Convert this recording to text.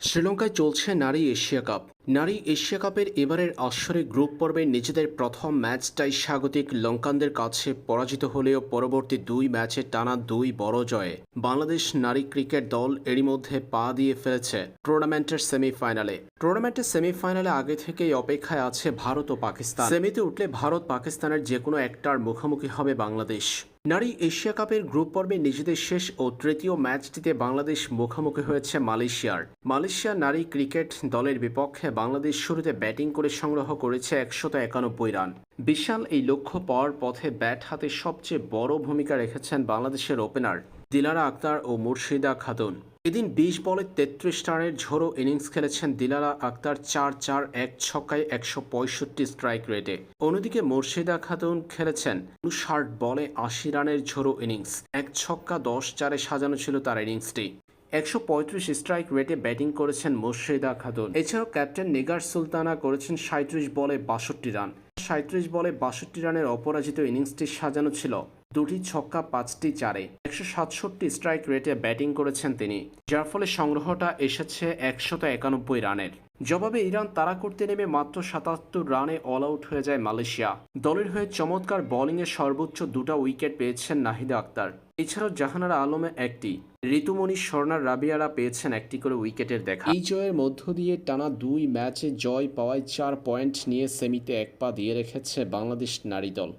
শ্রীলঙ্কায় চলছে নারী এশিয়া কাপ। নারী এশিয়া কাপের এবারের আসরে গ্রুপ পর্বে নিজেদের প্রথম ম্যাচটাই স্বাগতিক লঙ্কানদের কাছে পরাজিত হলেও পরবর্তী দুই ম্যাচে টানা দুই বড় জয়ে। বাংলাদেশ নারী ক্রিকেট দল এরই মধ্যে পা দিয়ে ফেলেছে টুর্নামেন্টের সেমিফাইনালে। টুর্নামেন্টের সেমিফাইনালে আগে থেকেই অপেক্ষায় আছে ভারত ও পাকিস্তান। সেমিতে উঠলে ভারত পাকিস্তানের যে কোনো একটার মুখোমুখি হবে বাংলাদেশ। নারী এশিয়া কাপের গ্রুপ পর্বে নিজেদের শেষ ও তৃতীয় ম্যাচটিতে বাংলাদেশ মুখোমুখি হয়েছে মালয়েশিয়ার। মালয়েশিয়া নারী ক্রিকেট দলের বিপক্ষে বাংলাদেশ শুরুতে ব্যাটিং করে সংগ্রহ করেছে একশত একানব্বই রান। বিশাল এই লক্ষ্য পাওয়ার পথে ব্যাট হাতে সবচেয়ে বড় ভূমিকা রেখেছেন বাংলাদেশের ওপেনার দিলারা আক্তার ও মুর্শিদা খাতুন। এদিন বিশ বলে তেত্রিশ রানের ঝোড়ো ইনিংস খেলেছেন দিলারা আক্তার চার চার এক ছক্কায় একশো পঁয়ষট্টি স্ট্রাইক রেটে। অন্যদিকে মুর্শিদা খাতুন খেলেছেন উনষাট বলে আশি রানের ঝোড়ো ইনিংস। এক ছক্কা দশ চারে সাজানো ছিল তার ইনিংসটি। একশো পঁয়ত্রিশ স্ট্রাইক রেটে ব্যাটিং করেছেন মুর্শিদা খাতুন। এছাড়াও ক্যাপ্টেন নিগার সুলতানা করেছেন সাঁত্রিশ বলে বাষট্টি রান। সাঁত্রিশ বলে বাষট্টি রানের অপরাজিত ইনিংসটি সাজানো ছিল। দুটি ছক্কা, পাঁচটি চারে। একশো সাতষট্টি স্ট্রাইক রেটে ব্যাটিং করেছেন তিনি, যার ফলে সংগ্রহটা এসেছে একশত একানব্বই রানের। জবাবে ইরান তাড়া করতে নেমে মাত্র সাতাত্তর রানে অল আউট হয়ে যায় মালয়েশিয়া। দলের হয়ে চমৎকার বোলিংয়ে সর্বোচ্চ দুটো উইকেট পেয়েছেন নাহিদা আক্তার। এছাড়াও জাহানারা আলমে একটি, ঋতুমণি স্বর্ণার রাবিয়ারা পেয়েছেন একটি করে উইকেটের দেখা। এই জয়ের মধ্য দিয়ে টানা দুই ম্যাচে জয় পাওয়ায় চার পয়েন্ট নিয়ে সেমিতে এক পা দিয়ে রেখেছে বাংলাদেশ নারী দল।